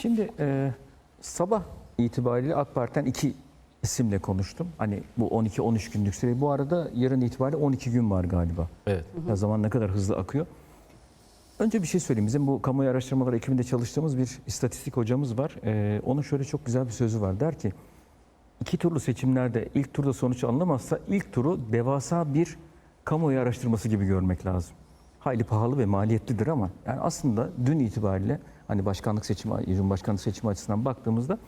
Şimdi e, sabah itibariyle AK Parti'den iki isimle konuştum. Hani bu 12-13 günlük süre. Bu arada yarın itibariyle 12 gün var galiba. Evet. Ya zaman ne kadar hızlı akıyor. Önce bir şey söyleyeyim. Bizim bu kamuoyu araştırmaları ekibinde çalıştığımız bir istatistik hocamız var. Ee, onun şöyle çok güzel bir sözü var. Der ki iki turlu seçimlerde ilk turda sonuç alınamazsa ilk turu devasa bir kamuoyu araştırması gibi görmek lazım. Hayli pahalı ve maliyetlidir ama yani aslında dün itibariyle hani başkanlık seçimi, cumhurbaşkanlık seçimi açısından baktığımızda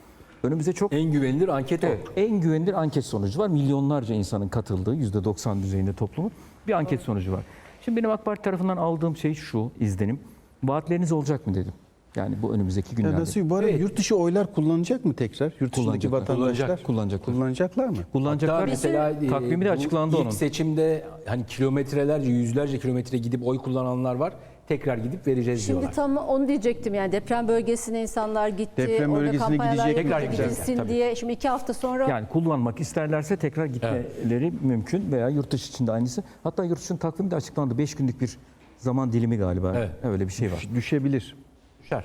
önümüze çok En güvenilir anket o. Evet, en güvenilir anket sonucu var. Milyonlarca insanın katıldığı %90 düzeyinde toplumun bir anket sonucu var. Şimdi benim AK Parti tarafından aldığım şey şu izlenim. Vaatleriniz olacak mı dedim. Yani bu önümüzdeki Ya günlerde. nasıl bu arada yurt dışı oylar kullanacak mı tekrar? Yurt dışındaki vatandaşlar Kullanacak, kullanacaklar. kullanacaklar mı? Kullanacaklar. Hatta mesela e, takvimi de açıklandı ilk onun. seçimde hani kilometrelerce, yüzlerce kilometre gidip oy kullananlar var. Tekrar gidip vereceğiz Şimdi diyorlar. tam onu diyecektim yani deprem bölgesine insanlar gitti. Deprem bölgesine gidecek Tekrar gidilsin diye. Şimdi iki hafta sonra Yani kullanmak isterlerse tekrar gitmeleri mümkün veya yurt dışı için de aynısı. Hatta yurt dışının takvimi de açıklandı. 5 günlük bir zaman dilimi galiba. Evet. Öyle bir şey var. Düşebilir. Düşer.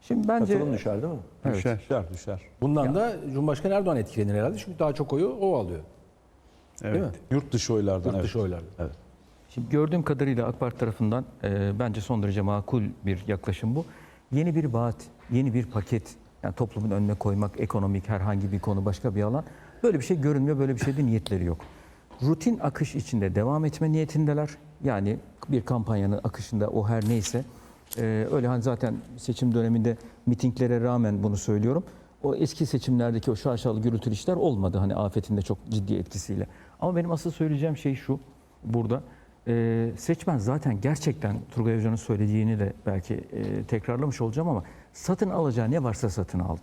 Şimdi bence Katılım düşer değil mi? Evet. Düşer. Düşer, düşer. Bundan da Cumhurbaşkanı Erdoğan etkilenir herhalde. Çünkü daha çok oyu o alıyor. Evet. Değil mi? Yurt dışı oylardan. Yurt evet. dışı oylarda. Evet. Şimdi gördüğüm kadarıyla AK Parti tarafından e, bence son derece makul bir yaklaşım bu. Yeni bir vaat, yeni bir paket, yani toplumun önüne koymak, ekonomik herhangi bir konu, başka bir alan. Böyle bir şey görünmüyor, böyle bir şeyde niyetleri yok. Rutin akış içinde devam etme niyetindeler. Yani bir kampanyanın akışında o her neyse. e, öyle hani zaten seçim döneminde mitinglere rağmen bunu söylüyorum. O eski seçimlerdeki o şaşalı gürültülü işler olmadı hani afetinde çok ciddi etkisiyle. Ama benim asıl söyleyeceğim şey şu burada. Ee, seçmen zaten gerçekten Turgay Hoca'nın söylediğini de belki e, tekrarlamış olacağım ama satın alacağı ne varsa satın aldı.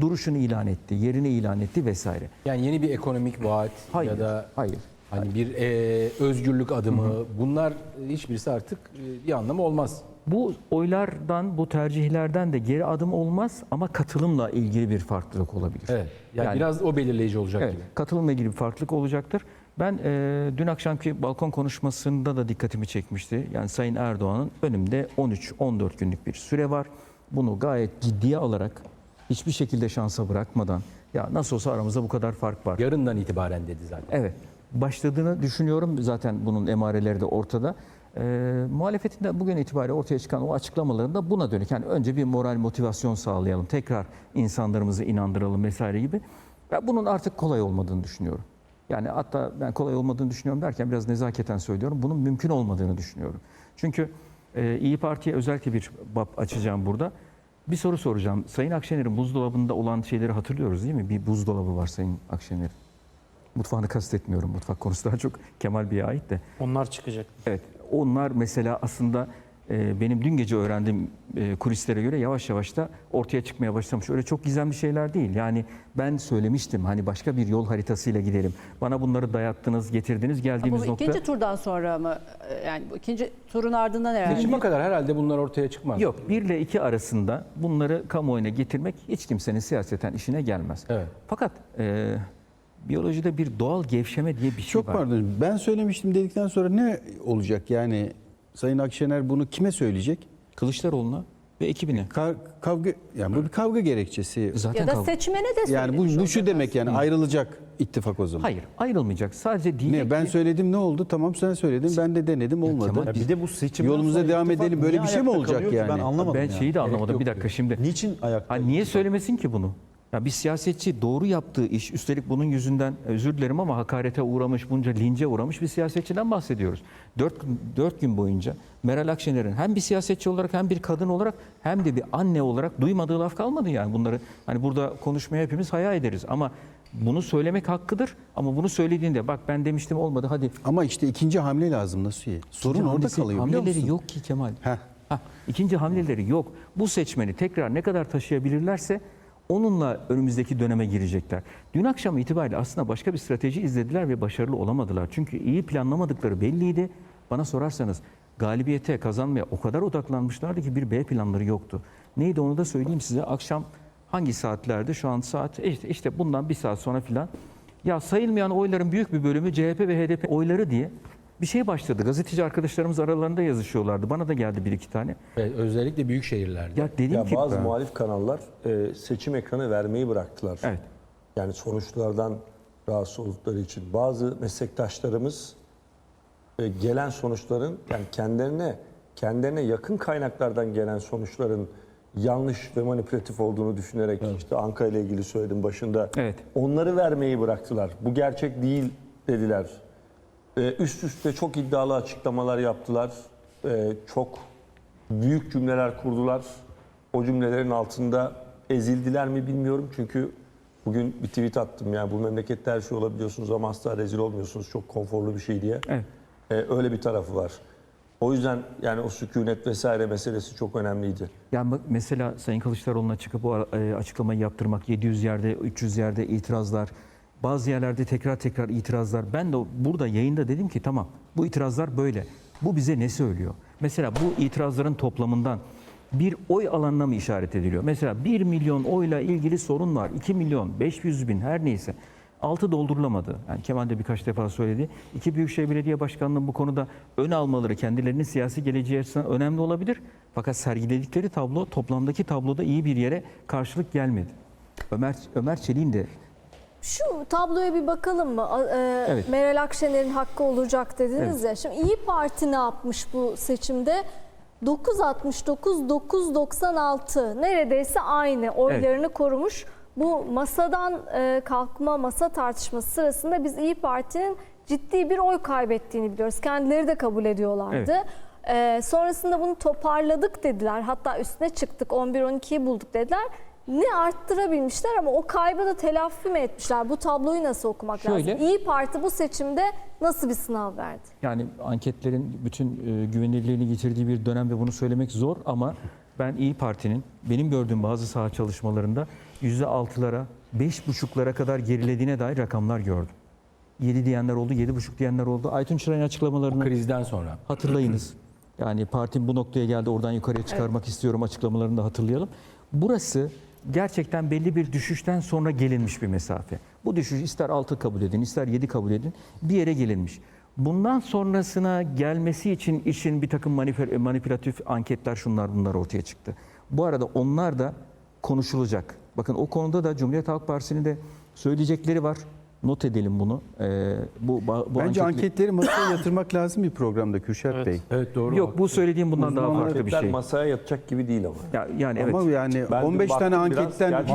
Duruşunu ilan etti, yerini ilan etti vesaire. Yani yeni bir ekonomik vaat Hayır, ya da hayır. hani bir e, özgürlük adımı bunlar hiçbirisi artık e, bir anlamı olmaz. Bu oylardan, bu tercihlerden de geri adım olmaz ama katılımla ilgili bir farklılık olabilir. Evet. Yani, Yani- biraz o belirleyici olacak Evet, gibi. katılımla ilgili bir farklılık olacaktır. Ben e, dün akşamki balkon konuşmasında da dikkatimi çekmişti. Yani Sayın Erdoğan'ın önümde 13-14 günlük bir süre var. Bunu gayet ciddiye alarak hiçbir şekilde şansa bırakmadan ya nasıl olsa aramızda bu kadar fark var. Yarından itibaren dedi zaten. Evet. Başladığını düşünüyorum. Zaten bunun emareleri de ortada. Ee, muhalefetin de bugün itibariyle ortaya çıkan o açıklamalarında buna dönük. Yani önce bir moral motivasyon sağlayalım. Tekrar insanlarımızı inandıralım vesaire gibi. Ben bunun artık kolay olmadığını düşünüyorum. Yani hatta ben kolay olmadığını düşünüyorum derken biraz nezaketen söylüyorum. Bunun mümkün olmadığını düşünüyorum. Çünkü e, İyi Parti'ye özellikle bir bab açacağım burada. Bir soru soracağım. Sayın Akşener'in buzdolabında olan şeyleri hatırlıyoruz değil mi? Bir buzdolabı var Sayın Akşener'in. Mutfağını kastetmiyorum. Mutfak konusu daha çok Kemal Bey'e ait de. Onlar çıkacak. Evet. Onlar mesela aslında benim dün gece öğrendiğim e, kulislere göre yavaş yavaş da ortaya çıkmaya başlamış. Öyle çok gizemli şeyler değil. Yani ben söylemiştim hani başka bir yol haritasıyla gidelim. Bana bunları dayattınız, getirdiniz. Ama Geldiğimiz bu nokta ikinci turdan sonra mı? Ee, Yani bu ikinci turun ardından herhalde. Seçime kadar herhalde bunlar ortaya çıkmaz. yok. 1 ile 2 arasında bunları kamuoyuna getirmek hiç kimsenin siyaseten işine gelmez. Evet. Fakat e, biyolojide bir doğal gevşeme diye bir şey Çok var. pardon. Ben söylemiştim dedikten sonra ne olacak? Yani Sayın Akşener bunu kime söyleyecek? Kılıçdaroğlu'na ve ekibine. Ka- kavga yani bu bir kavga gerekçesi. Zaten Ya da kavga- seçmene de Yani bu, bu şu demek yani ayrılacak ittifak o zaman. Hayır ayrılmayacak. Sadece diyecek Ne ben ki- söyledim ne oldu? Tamam sen söyledin ben de denedim olmadı. Kemal, Ya bir de bu seçimden Yolumuza devam edelim. Böyle bir şey mi olacak yani? Ben anlamadım Ben ya. şeyi de anlamadım. yok Bir dakika şimdi. Niçin ayakta? Ha, niye söylemesin ki bunu? Ya bir siyasetçi doğru yaptığı iş, üstelik bunun yüzünden özür dilerim ama hakarete uğramış, bunca lince uğramış bir siyasetçiden bahsediyoruz. Dört, dört gün boyunca Meral Akşener'in hem bir siyasetçi olarak hem bir kadın olarak hem de bir anne olarak duymadığı laf kalmadı yani. Bunları hani burada konuşmaya hepimiz hayal ederiz ama bunu söylemek hakkıdır ama bunu söylediğinde bak ben demiştim olmadı hadi. Ama işte ikinci hamle lazım nasıl? Sorun İkinci orada hamlesi- kalıyor biliyor Hamleleri musun? yok ki Kemal. Heh. Ha, ikinci hamleleri yok. Bu seçmeni tekrar ne kadar taşıyabilirlerse onunla önümüzdeki döneme girecekler. Dün akşam itibariyle aslında başka bir strateji izlediler ve başarılı olamadılar. Çünkü iyi planlamadıkları belliydi. Bana sorarsanız galibiyete kazanmaya o kadar odaklanmışlardı ki bir B planları yoktu. Neydi onu da söyleyeyim size. Akşam hangi saatlerde? Şu an saat işte, işte bundan bir saat sonra filan. Ya sayılmayan oyların büyük bir bölümü CHP ve HDP oyları diye Bir şey başladı. Gazeteci arkadaşlarımız aralarında yazışıyorlardı. Bana da geldi bir iki tane. Ve özellikle büyük şehirlerde. Ya dedim Ya ki bazı ben- muhalif kanallar e, seçim ekranı vermeyi bıraktılar. Evet. Yani sonuçlardan rahatsız oldukları için. Bazı meslektaşlarımız e, gelen sonuçların yani kendilerine kendilerine yakın kaynaklardan gelen sonuçların yanlış ve manipülatif olduğunu düşünerek işte Anka ile ilgili söyledim başında. Evet. Onları vermeyi bıraktılar. Bu gerçek değil dediler. Ee, üst üste çok iddialı açıklamalar yaptılar. Ee, çok büyük cümleler kurdular. O cümlelerin altında ezildiler mi bilmiyorum. Çünkü bugün bir tweet attım. Yani bu memlekette her şey olabiliyorsunuz ama asla rezil olmuyorsunuz. Çok konforlu bir şey diye. Evet. Ee, öyle bir tarafı var. O yüzden yani o sükunet vesaire meselesi çok önemliydi. Yani bak mesela Sayın Kılıçdaroğlu'na çıkıp o e, açıklamayı yaptırmak 700 yerde 300 yerde itirazlar bazı yerlerde tekrar tekrar itirazlar. Ben de burada yayında dedim ki tamam bu itirazlar böyle. Bu bize ne söylüyor? Mesela bu itirazların toplamından bir oy alanına mı işaret ediliyor? Mesela 1 milyon oyla ilgili sorun var. 2 milyon, 500 bin her neyse. Altı doldurulamadı. Yani Kemal de birkaç defa söyledi. İki Büyükşehir Belediye Başkanlığı'nın bu konuda ön almaları kendilerinin siyasi geleceği açısından önemli olabilir. Fakat sergiledikleri tablo toplamdaki tabloda iyi bir yere karşılık gelmedi. Ömer Ömer Çelik'in de Şu tabloya bir bakalım mı? A- e, Evet. Meral Akşener'in hakkı olacak dediniz Evet. ya. Şimdi İyi Parti ne yapmış bu seçimde? 969 996 neredeyse aynı oylarını korumuş. Bu masadan e, kalkma masa tartışması sırasında biz İyi Parti'nin ciddi bir oy kaybettiğini biliyoruz. Kendileri de kabul ediyorlardı. E, sonrasında bunu toparladık dediler. Hatta üstüne çıktık 11-12'yi bulduk dediler. Ne arttırabilmişler ama o kaybı da telafi mi etmişler? Bu tabloyu nasıl okumak Şöyle- lazım? İyi Parti bu seçimde nasıl bir sınav verdi? yani anketlerin bütün e, güvenilirliğini getirdiği bir dönem ve bunu söylemek zor ama ben İyi Parti'nin benim gördüğüm bazı saha çalışmalarında %6'lara, 5,5'lara kadar gerilediğine dair rakamlar gördüm. 7 diyenler oldu, 7,5 diyenler oldu. Aytun Çıray'ın açıklamalarını Krizden sonra. hatırlayınız. Yani partim bu noktaya geldi oradan yukarıya çıkarmak istiyorum açıklamalarını da hatırlayalım. Burası gerçekten belli bir düşüşten sonra gelinmiş bir mesafe. Bu düşüş ister 6 kabul edin ister 7 kabul edin bir yere gelinmiş. Bundan sonrasına gelmesi için işin bir takım manipü- manipülatif anketler şunlar bunlar ortaya çıktı. Bu arada onlar da konuşulacak. Bakın o konuda da Cumhuriyet Halk Partisi'nin de söyleyecekleri var. Not edelim bunu. Ee, bu, bu Bence anketli- anketleri masaya yatırmak lazım bir programda Kürşat Bey. Evet doğru. Yok bu söylediğim bundan daha farklı bir şey. masaya yatacak gibi değil ama. Ya, yani evet. Ama yani Ben de 15 tane biraz, anketten